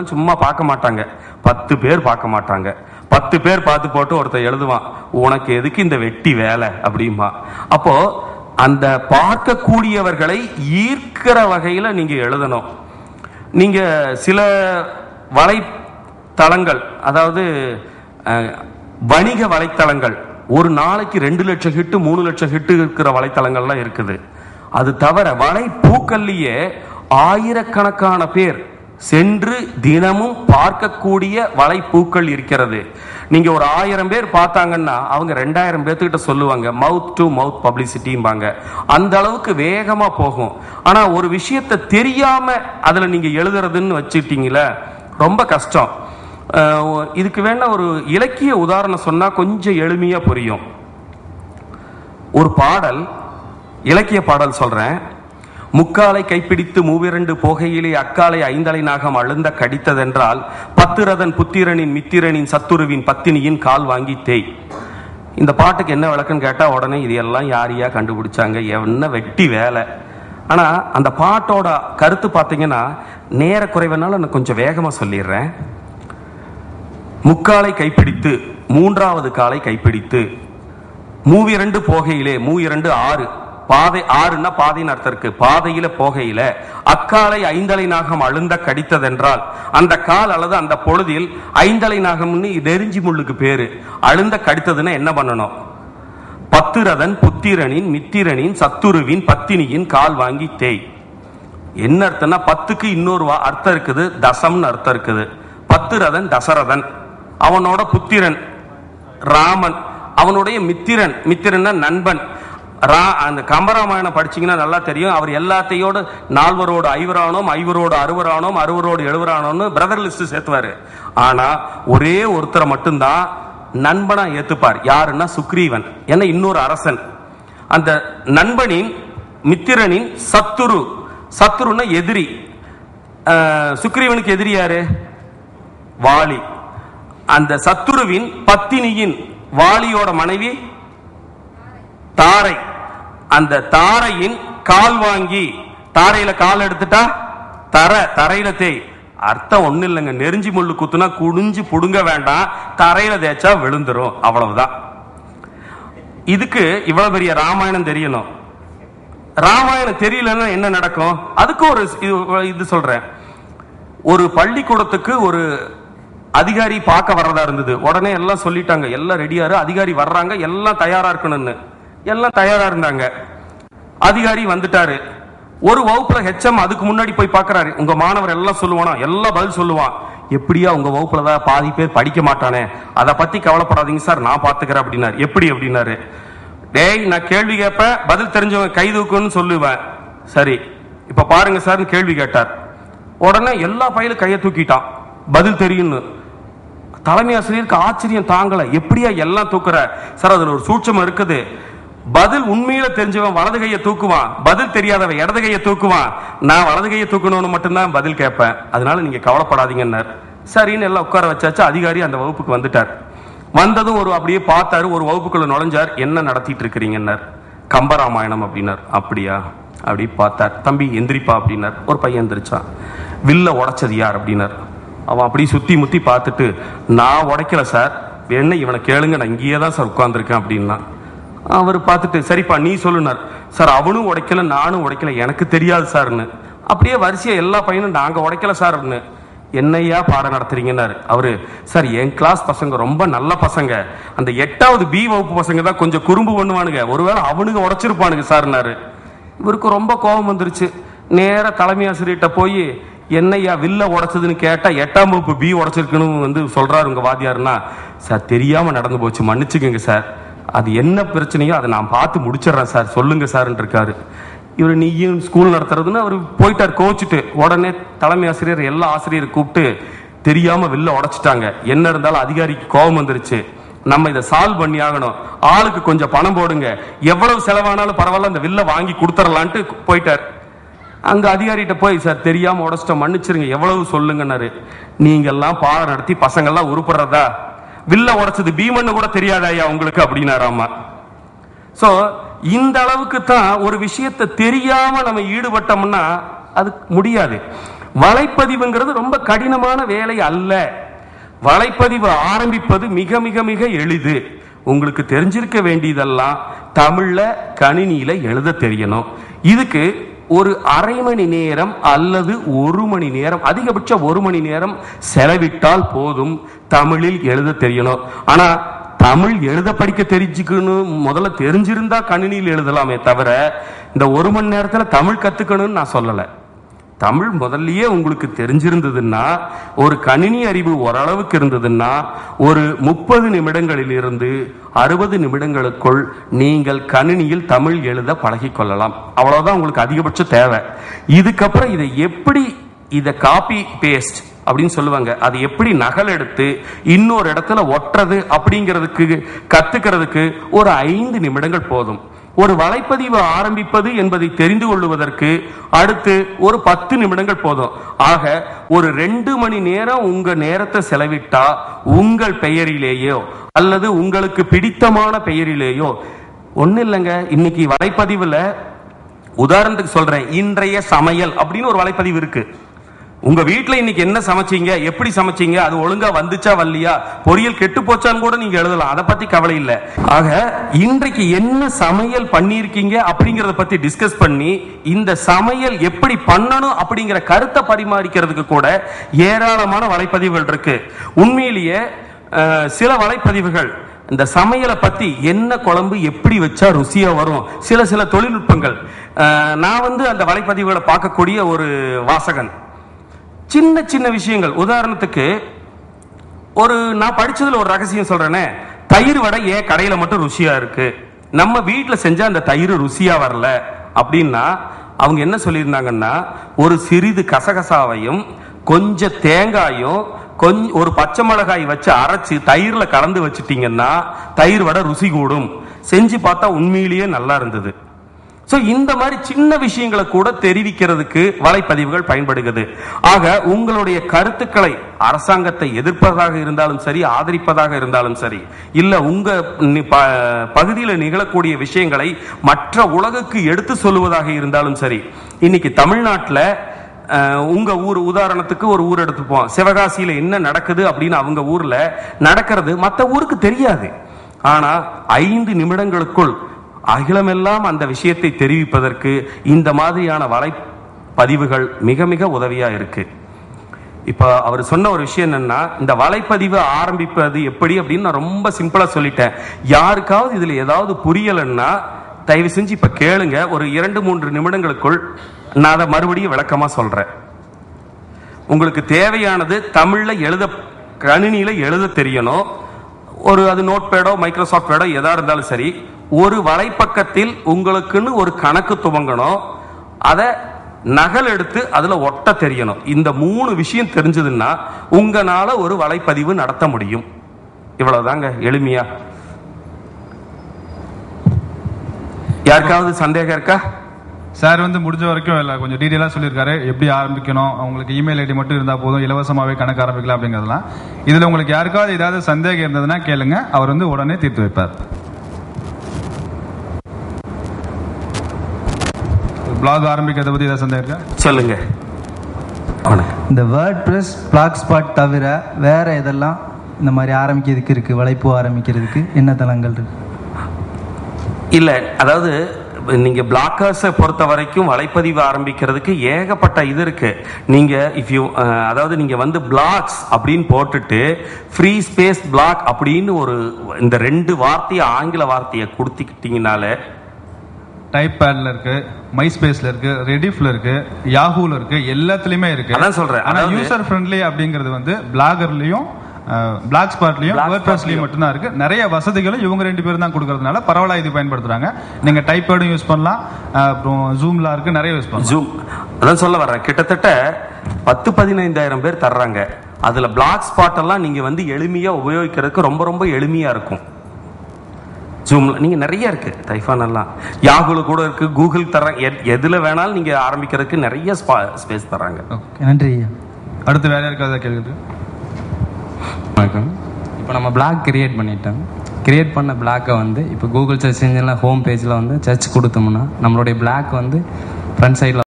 சும்மா பார்க்க மாட்டாங்க. பத்து பேர் பார்க்க மாட்டாங்க. பத்து பேர் பார்த்து போட்டு ஒருத்தன் எழுதுவான். உனக்கு எதுக்கு இந்த வெட்டி வேலை? அப்படிமா அப்போ அந்த பார்க்கக்கூடியவர்களை ஈர்க்கிற வகையில் நீங்க எழுதணும். நீங்க சில வலைத்தளங்கள் அதாவது வணிக வலைத்தளங்கள் ஒரு நாளைக்கு ரெண்டு லட்சம் ஹிட்டு மூணு லட்சம் ஹிட்டு இருக்கிற வலைத்தளங்கள்லாம் இருக்குது. அது தவிர வலை பூக்கள்லேயே ஆயிரக்கணக்கான பேர் சென்று தினமும் பார்க்கக்கூடிய வலைப்பூக்கள் இருக்கிறது. நீங்க ஒரு ஆயிரம் பேர் பார்த்தாங்கன்னா அவங்க ரெண்டாயிரம் பேர்த்துக்கிட்ட சொல்லுவாங்க மவுத் டு மவுத் பப்ளிசிட்டிம்பாங்க அந்த அளவுக்கு வேகமா போகும். ஆனா ஒரு விஷயத்தை தெரியாம அதுல நீங்க எழுதுறதுன்னு வச்சுட்டீங்களே ரொம்ப கஷ்டம். இதுக்கு வேணா ஒரு இலக்கிய உதாரணம் சொன்னா கொஞ்சம் எளிமையா புரியும். ஒரு பாடல் இலக்கிய பாடல் சொல்றேன். முக்காலை கைப்பிடித்து மூவிரண்டு போகையிலே அக்காலை ஐந்தலை நாகம் அழுந்த கடித்ததென்றால் பத்திரதன் புத்திரனின் மித்திரனின் சத்துருவின் பத்தினியின் கால் வாங்கி தேய் இந்த பாட்டுக்கு என்ன விளக்குன்னு கேட்டால் உடனே இது எல்லாம் யாரையா கண்டுபிடிச்சாங்க? என்ன வெட்டி வேலை. ஆனால் அந்த பாட்டோட கருத்து பார்த்தீங்கன்னா நேர குறைவனால நான் கொஞ்சம் வேகமாக சொல்லிடுறேன். முக்காலை கைப்பிடித்து மூன்றாவது காலை கைப்பிடித்து மூவிரண்டு போகையிலே மூ இரண்டு ஆறு. பாதை ஆறுன்னா பாதையின் அர்த்தம் இருக்கு. பாதையில போகையில அக்காலை ஐந்தலை நாகம் அழுந்த கடித்ததென்றால் அந்த கால் அல்லது அந்த பொழுதில் ஐந்தலை நாகம்னு நெருஞ்சி முள்ளுக்கு பேரு. அழுந்த கடித்ததுன்னா என்ன பண்ணணும்? பத்திரதன் புத்திரனின் மித்திரனின் சத்துருவின் பத்தினியின் கால் வாங்கி தேய். என்ன அர்த்தம்னா பத்துக்கு இன்னொரு வா- அர்த்தம் இருக்குது. தசம்னு அர்த்தம் இருக்குது. பத்திரதன் தசரதன். அவனோட புத்திரன் ராமன். அவனுடைய மித்திரன். மித்திரன்னா நண்பன். ரா அந்த கம்பராமாயணம் படிச்சீங்கன்னா நல்லா தெரியும். அவர் எல்லாத்தையோடு நால்வரோடு ஐவரானோம் ஐவரோடு அறுவரானோம் அறுவரோடு எழுவரானோம்னு பிரதர் லிஸ்ட் சேர்த்துவார். ஆனால் ஒரே ஒருத்தரை மட்டும்தான் நண்பனா ஏத்துப்பார். யாருன்னா சுக்ரீவன். என்ன இன்னொரு அரசன். அந்த நண்பனின் மித்திரனின் சத்துரு. சத்துருன்னா எதிரி. சுக்ரீவனுக்கு எதிரி யாரு? வாலி. அந்த சத்துருவின் பத்தினியின் வாலியோட மனைவி தாரை. அந்த தாரையின் கால் வாங்கி தாரையில கால் எடுத்துட்டா? தர தரையில தேய். அர்த்தம் ஒண்ணு இல்லைங்க. நெருஞ்சி முள்ளு குத்துனா குடிஞ்சு புடுங்க வேண்டாம். தரையில தேய்ச்சா விழுந்துரும். அவ்வளவுதான். இதுக்கு இவ்வளவு பெரிய ராமாயணம் தெரியணும். ராமாயணம் தெரியலன்னா என்ன நடக்கும்? அதுக்கு ஒரு இது- இது சொல்றேன். ஒரு பள்ளிக்கூடத்துக்கு ஒரு அதிகாரி பார்க்க வர்றதா இருந்தது. உடனே எல்லாம் சொல்லிட்டாங்க. எல்லாம் ரெடியாரு. அதிகாரி வர்றாங்க. எல்லாம் தயாரா இருக்கணும்னு. எல்லாம் தயாரா இருந்தாங்க. அதிகாரி வந்துட்டாரு. ஒரு வகுப்புல ஹெச்எம் அதுக்கு முன்னாடி போய் பார்க்கறாரு உங்க மாணவர் எல்லாம் சொல்லுவானா? எல்லாம் பதில் சொல்லுவான் எப்படியா உங்க வகுப்புல தான் பாதி பேர் படிக்க மாட்டானே? அதை பத்தி கவலைப்படாதீங்க சார் நான் பாத்துக்கிறேன் அப்படின்னாரு. எப்படி அப்படின்னாரு? டேய் நான் கேள்வி கேட்பேன் பதில் தெரிஞ்சவங்க கை தூக்குன்னு சொல்லுவேன். சரி இப்ப பாருங்க சார் கேள்வி கேட்டார். உடனே எல்லா பையலும் கையை தூக்கிட்டான். பதில் தெரியும்னு. தலைமை ஆசிரியருக்கு ஆச்சரியம் தாங்கல. எப்படியா எல்லாம் தூக்குற? சார் அதுல ஒரு சூட்சம் இருக்குது. பதில் உண்மையில தெரிஞ்சவன் வலது கையை தூக்குவான். பதில் தெரியாதவன் இடது கையை தூக்குவான். நான் வலது கையை தூக்கணும்னு மட்டும்தான் பதில் கேட்பேன். அதனால நீங்க கவலைப்படாதீங்கன்னார். சரின்னு எல்லாம் உட்கார வச்சாச்சு அதிகாரி அந்த வகுப்புக்கு வந்துட்டார். வந்ததும் ஒரு அப்படியே பார்த்தாரு ஒரு வகுப்புக்குள்ள நுழைஞ்சார். என்ன நடத்திட்டு இருக்கிறீங்கன்னார்? கம்பராமாயணம் அப்படின்னார். அப்படியா? அப்படி பார்த்தார். தம்பி எந்திரிப்பா அப்படின்னார். ஒரு பையன் எந்திரிச்சான். வில்ல உடைச்சது யார்? அப்படின்னார். அவன் அப்படி சுத்தி முத்தி பார்த்துட்டு நான் உடைக்கல சார். என்ன இவனை கேளுங்க. நான் இங்கேயே தான் சார் உட்காந்துருக்கேன் அப்படின்னா அவர் பார்த்துட்டு சரிப்பா நீ சொல்லுனார். சார் அவனும் உடைக்கல நானும் உடைக்கல எனக்கு தெரியாது சார்னு. அப்படியே வரிசையை எல்லா பையனும் நாங்கள் உடைக்கல சார்னு. என்னையா பாடம் நடத்துறீங்கன்னாரு. அவரு சார் என் கிளாஸ் பசங்க ரொம்ப நல்ல பசங்க. அந்த எட்டாவது பி வகுப்பு பசங்க தான் கொஞ்சம் குறும்பு பண்ணுவானுங்க. ஒருவேளை அவனுங்க உடைச்சிருப்பானுங்க சார்னாரு. இவருக்கு ரொம்ப கோபம் வந்துருச்சு. நேராக தலைமை ஆசிரியர்கிட்ட போய் என்னையா வில்ல உடைச்சதுன்னு கேட்டால் எட்டாம் வகுப்பு பி உடச்சிருக்குன்னு வந்து சொல்கிறாரு உங்கள் வாதியாருன்னா சார் தெரியாமல் நடந்து போச்சு. மன்னிச்சுக்கோங்க சார். அது என்ன பிரச்சனையோ அதை நான் பார்த்து முடிச்சிடுறேன் சார். சொல்லுங்க சார்ன்னு இருக்காரு. இவர் நீயும் ஸ்கூல் நடத்துறதுன்னு அவர் போயிட்டார் கோச்சிட்டு உடனே தலைமை ஆசிரியர் எல்லா ஆசிரியர் கூப்பிட்டு தெரியாம வெளில உடைச்சிட்டாங்க. என்ன இருந்தாலும் அதிகாரிக்கு கோபம் வந்துருச்சு. நம்ம இதை சால்வ் பண்ணி ஆகணும். ஆளுக்கு கொஞ்சம் பணம் போடுங்க. எவ்வளவு செலவானாலும் பரவாயில்ல அந்த வில்ல வாங்கி கொடுத்துடலான்ட்டு போயிட்டார். அங்க அதிகாரிகிட்ட போய் சார் தெரியாம உடச்சிட்ட மன்னிச்சிருங்க. எவ்வளவு சொல்லுங்கன்னாரு. நீங்க எல்லாம் பாடம் நடத்தி பசங்கள்லாம் உருப்படுறதா? வில்ல உடைச்சது பீமன்னு கூட தெரியாதாயா உங்களுக்கு அப்படின்னாராமா சோ இந்த அளவுக்கு தான் ஒரு விஷயத்தை தெரியாம நம்ம ஈடுபட்டோம்னா அது முடியாது. வலைப்பதிவுங்கிறது ரொம்ப கடினமான வேலை அல்ல. வலைப்பதிவு ஆரம்பிப்பது மிக மிக மிக எளிது. உங்களுக்கு தெரிஞ்சிருக்க வேண்டியதெல்லாம் தமிழ்ல கணினியில எழுத தெரியணும். இதுக்கு ஒரு அரை மணி நேரம் அல்லது ஒரு மணி நேரம் அதிகபட்சம் ஒரு மணி நேரம் செலவிட்டால் போதும். தமிழில் எழுத தெரியணும். ஆனா தமிழ் எழுத படிக்க தெரிஞ்சுக்கணும் முதல்ல தெரிஞ்சிருந்தா கணினியில் எழுதலாமே தவிர இந்த ஒரு மணி நேரத்தில் தமிழ் கத்துக்கணும்னு நான் சொல்லலை. தமிழ் முதல்லயே உங்களுக்கு தெரிஞ்சிருந்ததுன்னா ஒரு கணினி அறிவு ஓரளவுக்கு இருந்ததுன்னா ஒரு முப்பது நிமிடங்களில் இருந்து அறுபது நிமிடங்களுக்குள் நீங்கள் கணினியில் தமிழ் எழுத பழகிக் கொள்ளலாம். அவ்வளவுதான் உங்களுக்கு அதிகபட்ச தேவை. இதுக்கப்புறம் இதை எப்படி இதை காப்பி பேஸ்ட் அப்படின்னு சொல்லுவாங்க. அது எப்படி நகல் எடுத்து இன்னொரு இடத்துல ஒட்டுறது அப்படிங்கிறதுக்கு கத்துக்கிறதுக்கு ஒரு ஐந்து நிமிடங்கள் போதும். ஒரு வலைப்பதிவு ஆரம்பிப்பது என்பதை தெரிந்து கொள்வதற்கு அடுத்து ஒரு பத்து நிமிடங்கள் போதும். ஆக ஒரு ரெண்டு மணி நேரம் உங்க நேரத்தை செலவிட்டா உங்கள் பெயரிலேயோ அல்லது உங்களுக்கு பிடித்தமான பெயரிலேயோ ஒன்றும் இல்லைங்க இன்னைக்கு வலைப்பதிவில் உதாரணத்துக்கு சொல்றேன் இன்றைய சமையல் அப்படின்னு ஒரு வலைப்பதிவு இருக்கு. உங்க வீட்டில் இன்னைக்கு என்ன சமைச்சீங்க? எப்படி சமைச்சீங்க? அது ஒழுங்கா வந்துச்சா வரலையா? பொரியல் கெட்டு போச்சான்னு கூட நீங்க எழுதலாம். அதை பத்தி கவலை இல்லை. ஆக இன்றைக்கு என்ன சமையல் பண்ணியிருக்கீங்க அப்படிங்கறத பத்தி டிஸ்கஸ் பண்ணி இந்த சமையல் எப்படி பண்ணணும் அப்படிங்கிற கருத்தை பரிமாறிக்கிறதுக்கு கூட ஏராளமான வலைப்பதிவுகள் இருக்கு. உண்மையிலேயே சில வலைப்பதிவுகள் இந்த சமையலை பத்தி என்ன குழம்பு எப்படி வச்சா ருசியா வரும்? சில சில தொழில்நுட்பங்கள். நான் வந்து அந்த வலைப்பதிவுகளை பார்க்கக்கூடிய ஒரு வாசகன். சின்ன சின்ன விஷயங்கள். உதாரணத்துக்கு ஒரு நான் படிச்சதுல ஒரு ரகசியம் சொல்றேனே. தயிர் வடை ஏன் கடையில மட்டும் ருசியா இருக்கு? நம்ம வீட்டில் செஞ்சா அந்த தயிர் ருசியா வரல. அப்படின்னா அவங்க என்ன சொல்லியிருந்தாங்கன்னா ஒரு சிறிது கசகசாவையும் கொஞ்சம் தேங்காயும் கொஞ்சம் ஒரு பச்சை மிளகாய் வச்சு அரைச்சு தயிரில் கலந்து வச்சுட்டிங்கன்னா தயிர் வடை ருசி கூடும். செஞ்சு பார்த்தா உண்மையிலேயே நல்லா இருந்தது. ஸோ இந்த மாதிரி சின்ன விஷயங்களை கூட தெரிவிக்கிறதுக்கு வலைப்பதிவுகள் பயன்படுகிறது. ஆக உங்களுடைய கருத்துக்களை அரசாங்கத்தை எதிர்ப்பதாக இருந்தாலும் சரி ஆதரிப்பதாக இருந்தாலும் சரி இல்ல உங்க ப- பகுதியில் நிகழக்கூடிய விஷயங்களை மற்ற உலகுக்கு எடுத்து சொல்லுவதாக இருந்தாலும் சரி இன்னைக்கு தமிழ்நாட்டில் உங்க ஊர் உதாரணத்துக்கு ஒரு ஊர் எடுத்துப்போம் சிவகாசியில என்ன நடக்குது அப்படின்னு அவங்க ஊர்ல நடக்கிறது மற்ற ஊருக்கு தெரியாது. ஆனா ஐந்து நிமிடங்களுக்குள் அகிலமெல்லாம் அந்த விஷயத்தை தெரிவிப்பதற்கு இந்த மாதிரியான வலைப்பதிவுகள் மிக மிக உதவியாக இருக்கு. இப்போ அவர் சொன்ன ஒரு விஷயம் என்னன்னா இந்த வலைப்பதிவு ஆரம்பிப்பது எப்படி அப்படின்னு நான் ரொம்ப சிம்பிளாக சொல்லிட்டேன். யாருக்காவது இதில் ஏதாவது புரியலைன்னா தயவு செஞ்சு இப்போ கேளுங்க. ஒரு இரண்டு மூன்று நிமிடங்களுக்குள் நான் அதை மறுபடியும் விளக்கமாக சொல்கிறேன் உங்களுக்கு தேவையானது தமிழில் எழுத கணினியில் எழுத தெரியணும். ஒரு அது நோட் பேடோ மைக்ரோசாஃப்ட் பேடோ எதாக இருந்தாலும் சரி ஒரு வலைப்பக்கத்தில் உங்களுக்குன்னு ஒரு கணக்கு துவங்கணும். அதை நகல் எடுத்து அதில் ஒட்ட தெரியணும். இந்த மூணு விஷயம் தெரிஞ்சதுன்னா உங்களால ஒரு வலைப்பதிவு நடத்த முடியும். இவ்வளவுதாங்க எளிமையா. யாருக்காவது சந்தேகம் இருக்கா? சார் வந்து முடிஞ்ச வரைக்கும் இல்லை கொஞ்சம் டீட்டெயிலாக சொல்லியிருக்காரு. எப்படி ஆரம்பிக்கணும்? அவங்களுக்கு இமெயில் ஐடி மட்டும் இருந்தால் போதும். இலவசமாகவே கணக்கு ஆரம்பிக்கலாம் அப்படிங்கிறதுலாம் இதில் உங்களுக்கு யாருக்காவது ஏதாவது சந்தேகம் இருந்ததுன்னா கேளுங்க. அவர் வந்து உடனே தீர்த்து வைப்பார். பிளாக் ஆரம்பிக்கிறத பற்றி ஏதாவது சந்தேகம் இருக்கா? சொல்லுங்க. இந்த வேர்ட் ப்ரெஸ் பிளாக் ஸ்பாட் தவிர வேற எதெல்லாம் இந்த மாதிரி ஆரம்பிக்கிறதுக்கு இருக்கு வலைப்பு ஆரம்பிக்கிறதுக்கு என்ன தளங்கள் இருக்கு? இல்ல அதாவது நீங்க பிளாக்கர்ஸை பொறுத்த வரைக்கும் வலைப்பதிவு ஆரம்பிக்கிறதுக்கு ஏகப்பட்ட இது இருக்கு. நீங்க இஃப் யூ அதாவது நீங்க வந்து பிளாக்ஸ் அப்படின்னு போட்டுட்டு ஃப்ரீ ஸ்பேஸ் பிளாக் அப்படின்னு ஒரு இந்த ரெண்டு வார்த்தையை ஆங்கில வார்த்தையை கொடுத்துக்கிட்டீங்கனாலே டைப் பேட்ல இருக்கு மை ஸ்பேஸ்ல இருக்கு ரெடிஃப்ல இருக்கு யாஹூல இருக்கு எல்லாத்துலயுமே இருக்கு. அதான் சொல்றேன். ஆனா யூசர் ஃப்ரெண்ட்லி அப்படிங்கிறது வந்து பிளாகர்லயும் பிளாக் ஸ்பாட்லயும் வேர்ட் ப்ரெஸ்லயும் மட்டும்தான் இருக்கு. நிறைய வசதிகளும் இவங்க ரெண்டு பேரும் தான் கொடுக்கறதுனால பரவாயில்ல இது பயன்படுத்துறாங்க. நீங்க டைப் பேடும் யூஸ் பண்ணலாம் அப்புறம் ஜூம்ல இருக்கு நிறைய யூஸ் பண்ணலாம். ஜூம் அதான் சொல்ல வர்றேன். கிட்டத்தட்ட பத்து பதினைந்தாயிரம் பேர் தர்றாங்க. அதுல பிளாக் ஸ்பாட் எல்லாம் நீங்க வந்து எளிமையா உபயோகிக்கிறதுக்கு ரொம்ப ரொம்ப எளிமையா இருக்கும். ஜூம்ல நீங்க நிறைய இருக்கு. டைஃபான் எல்லாம். யாகுல கூட இருக்கு கூகுள் தர்றாங்க. எத்- எதுல வேணாலும் நீங்க ஆரம்பிக்கிறதுக்கு நிறைய ஸ்பேஸ் தர்றாங்க. ஓகே நன்றி அடுத்து வேற யாருக்காவது கேள்வி? வணக்கம். இப்போ நம்ம பிளாக் கிரியேட் பண்ணிட்டோம். கிரியேட் பண்ண பிளாக்கை வந்து இப்போ கூகுள் சர்ச் இன்ஜினில் ஹோம் பேஜில் வந்து சர்ச் கொடுத்தோம்னா நம்மளுடைய பிளாக் வந்து ஃப்ரண்ட் சைடில்